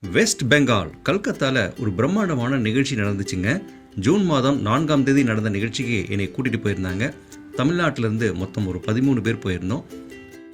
West Bengal கல்கத்தால ஒரு பிரம்மாண்டமான நிகழ்ச்சி நடந்துச்சுங்க. ஜூன் மாதம் நான்காம் தேதி நடந்த நிகழ்ச்சிக்கு என்னை கூட்டிட்டு போயிருந்தாங்க. தமிழ்நாட்டிலிருந்து மொத்தம் ஒரு பதிமூணு பேர் போயிருந்தோம்.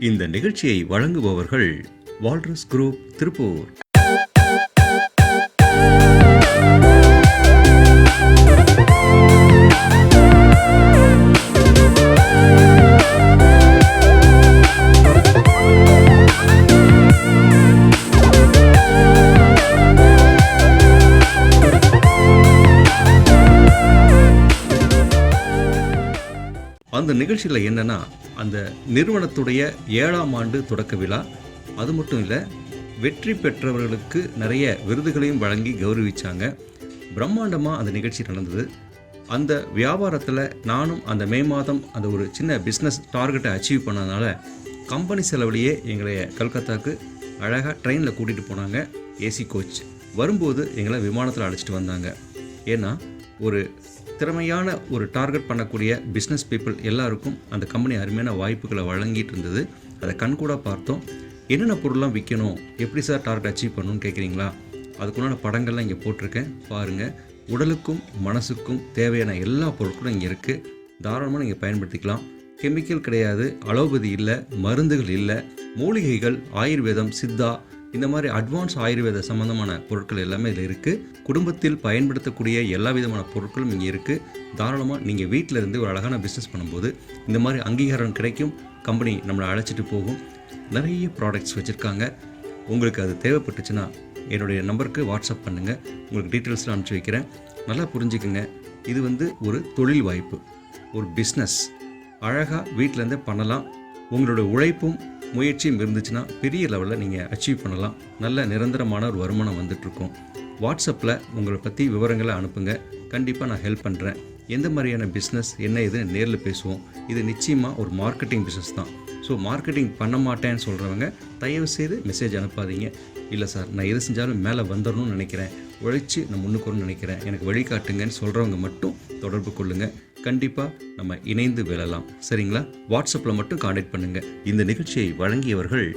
இந்த நிகழ்ச்சியை வழங்குபவர்கள் வால்ரஸ் குரூப் திருப்பூர். அந்த நிகழ்ச்சியில் என்னென்னா அந்த நிறுவனத்துடைய ஏழாம் ஆண்டு தொடக்க விழா. அது மட்டும் இல்லை வெற்றி பெற்றவர்களுக்கு நிறைய விருதுகளையும் வழங்கி கௌரவிச்சாங்க. பிரம்மாண்டமாக அந்த நிகழ்ச்சி நடந்தது. அந்த வியாபாரத்தில் நானும் அந்த மே மாதம் அந்த ஒரு சின்ன பிஸ்னஸ் டார்கெட்டை அச்சீவ் பண்ணதுனால கம்பெனி செலவுலேயே எங்களை கல்கத்தாவுக்கு அழகாக ட்ரெயினில் கூட்டிகிட்டு போனாங்க ஏசி கோச் வரும்போது எங்களை விமானத்தில் அழைச்சிட்டு வந்தாங்க. ஏன்னா ஒரு திறமையான ஒரு டார்கெட் பண்ணக்கூடிய பிஸ்னஸ் பீப்புள் எல்லாருக்கும் அந்த கம்பெனி அருமையான வாய்ப்புகளை வழங்கிட்டு இருந்தது. அதை கண்கூட பார்த்தோம். என்னென்ன பொருள்லாம் விற்கணும் எப்படி சார் டார்கெட் அச்சீவ் பண்ணணும்னு கேட்குறீங்களா அதுக்குண்டான படங்கள்லாம் இங்கே போட்டிருக்கேன். பாருங்கள் உடலுக்கும் மனசுக்கும் தேவையான எல்லா பொருட்களும் இங்கே இருக்குது தாராளமாக நீங்கள் பயன்படுத்திக்கலாம். கெமிக்கல் கிடையாது. அலோபதி இல்லை. மருந்துகள் இல்லை. மூலிகைகள் ஆயுர்வேதம் சித்தா இந்த மாதிரி அட்வான்ஸ் ஆயுர்வேத சம்பந்தமான பொருட்கள் எல்லாமே இதில் இருக்குது குடும்பத்தில் பயன்படுத்தக்கூடிய எல்லா விதமான பொருட்களும் இங்கே இருக்குது தாராளமாக நீங்கள் வீட்டில் இருந்து ஒரு அழகான பிஸ்னஸ் பண்ணும்போது இந்த மாதிரி அங்கீகாரம் கிடைக்கும். கம்பெனி நம்மளை அழைச்சிட்டு போகும். நிறைய ப்ராடக்ட்ஸ் வச்சுருக்காங்க. உங்களுக்கு அது தேவைப்பட்டுச்சுன்னா என்னுடைய நம்பருக்கு வாட்ஸ்அப் பண்ணுங்கள் உங்களுக்கு டீட்டெயில்ஸ்லாம் அனுப்பிச்சி வைக்கிறேன். நல்லா புரிஞ்சுக்குங்க. இது வந்து ஒரு தொழில் வாய்ப்பு. ஒரு பிஸ்னஸ் அழகாக வீட்டிலேருந்தே பண்ணலாம். உங்களோட உழைப்பும் முயற்சியும் இருந்துச்சுன்னா பெரிய லெவலில் நீங்கள் அச்சீவ் பண்ணலாம். நல்ல நிரந்தரமான ஒரு வருமானம் வந்துட்டுருக்கும். வாட்ஸ்அப்பில் உங்களை பற்றி விவரங்களை அனுப்புங்க. கண்டிப்பாக நான் ஹெல்ப் பண்ணுறேன் எந்த மாதிரியான பிஸ்னஸ் என்ன ஏதுன்னு நேரில் பேசுவோம். இது நிச்சயமாக ஒரு மார்க்கெட்டிங் பிஸ்னஸ் தான். ஸோ மார்க்கெட்டிங் பண்ண மாட்டேன்னு சொல்கிறவங்க தயவு செய்து மெசேஜ் அனுப்பாதீங்க. இல்லை சார் நான் எது செஞ்சாலும் மேலே வந்துடணும்னு நினைக்கிறேன். உழைச்சி நான் முன்னுக்கு நினைக்கிறேன். எனக்கு வழிகாட்டுங்கன்னு சொல்கிறவங்க மட்டும் தொடர்பு கொள்ளுங்கள் கண்டிப்பாக நம்ம இணைந்து வெல்லலாம். சரிங்களா? வாட்ஸ்அப்பில் மட்டும் காண்டாக்ட் பண்ணுங்கள் இந்த நிகழ்ச்சியை வழங்கியவர்கள்